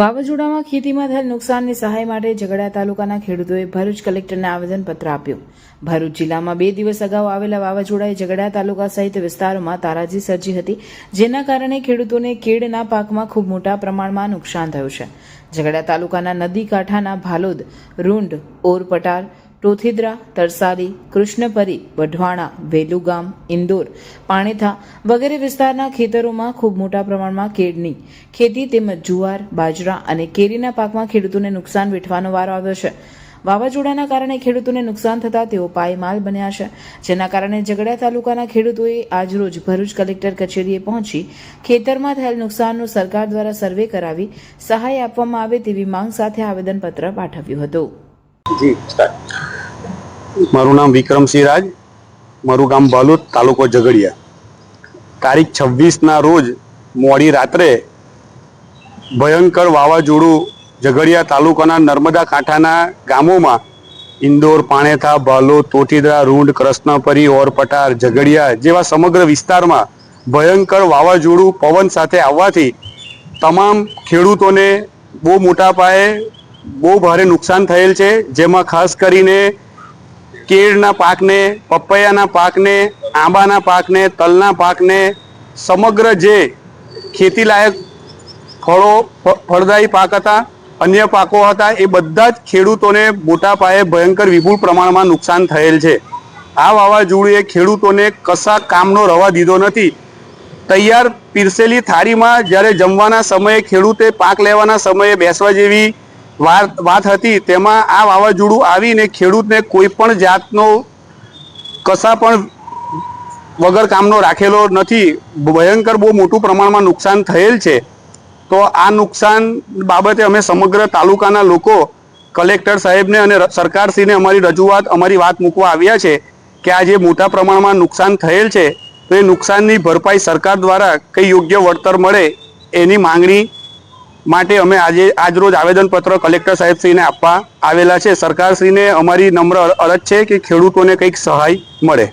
વાવાઝોડામાં ખેતીમાં થયેલ નુકસાનની સહાય માટે ઝઘડા તાલુકાના ખેડૂતોએ ભરૂચ કલેક્ટરને આવેદનપત્ર આપ્યું. ભરૂચ જિલ્લામાં બે દિવસ અગાઉ આવેલા વાવાઝોડાએ ઝઘડા તાલુકા સહિત વિસ્તારોમાં તારાજી સર્જી હતી, જેના કારણે ખેડૂતોને કેળના પાકમાં ખૂબ મોટા પ્રમાણમાં નુકસાન થયું છે. ઝઘડા તાલુકાના નદી કાંઠાના ભાલોદ, રૂંડ, ઓરપટાર ટોથીદ્રા તરસાલી કૃષ્ણપરી વઢવાણા, વેલુગામ, ઇન્દોર, પાણેથા વગેરે વિસ્તારના ખેતરોમાં ખૂબ મોટા પ્રમાણમાં કેળની ખેતી તેમજ જુવાર, બાજરા અને કેરીના પાકમાં ખેડૂતોને નુકસાન વેઠવાનો વારો આવ્યો છે. વાવાઝોડાના કારણે ખેડૂતોને નુકસાન થતાં તેઓ પાયમાલ બન્યા છે. જેના કારણે ઝઘડા તાલુકાના ખેડૂતોએ આજરોજ ભરૂચ કલેક્ટર કચેરીએ પહોંચી ખેતરમાં થયેલ નુકસાનનું સરકાર દ્વારા સર્વે કરાવી સહાય આપવામાં આવે તેવી માંગ સાથે આવેદનપત્ર પાઠવ્યું હતું. મારું નામ વિક્રમસિંહ રાજ મારું ગામ ભાલુદ તાલુકો ઝઘડિયા. તારીખ છવ્વીસના રોજ મોડી રાત્રે ભયંકર વાવાઝોડું ઝઘડિયા તાલુકાના નર્મદા કાંઠાના ગામોમાં ઇન્દોર, પાણેથા ભાલોદ તોટીદરા, રૂંડ, કૃષ્ણપરી, ઓરપટાર, ઝઘડિયા જેવા સમગ્ર વિસ્તારમાં ભયંકર વાવાઝોડું પવન સાથે આવવાથી તમામ ખેડૂતોને બહુ મોટા પાયે બહુ ભારે નુકસાન થયેલ છે. જેમાં ખાસ કરીને કેળના પાકને, પપૈયાના પાકને, આંબાના પાકને, તલના પાકને, સમગ્ર જે ખેતીલાયક ફળો ફળદાયી પાક હતા, અન્ય પાકો હતા, એ બધા જ ખેડૂતોને મોટા પાયે ભયંકર વિપુલ પ્રમાણમાં નુકસાન થયેલ છે. આ વાવાઝોડુએ ખેડૂતોને કશા કામનો રવા દીધો નથી. તૈયાર પીરસેલી થાળીમાં જ્યારે જમવાના સમયે ખેડૂતે પાક લેવાના સમયે બેસવા જેવી વાત હતી, તેમાં આ વાવાઝોડું આવીને ખેડૂતને કોઈ પણ જાતનો કશા પણ વગર કામનો રાખેલો નથી. ભયંકર બહુ મોટું પ્રમાણમાં નુકસાન થયેલ છે. તો આ નુકસાન બાબતે અમે સમગ્ર તાલુકાના લોકો, કલેક્ટર સાહેબને અને સરકારશ્રીને અમારી રજૂઆત, અમારી વાત મૂકવા આવ્યા છે કે આ જે મોટા પ્રમાણમાં નુકસાન થયેલ છે, તો એ નુકસાનની ભરપાઈ સરકાર દ્વારા કઈ યોગ્ય વળતર મળે એની માંગણી માટે અમે આજે આજરોજ આવેદનપત્ર કલેક્ટર સાહેબશ્રીને આપવા આવેલા છે. સરકારશ્રીને અમારી નમ્ર અરજ છે કે ખેડૂતોને કંઈક સહાય મળે.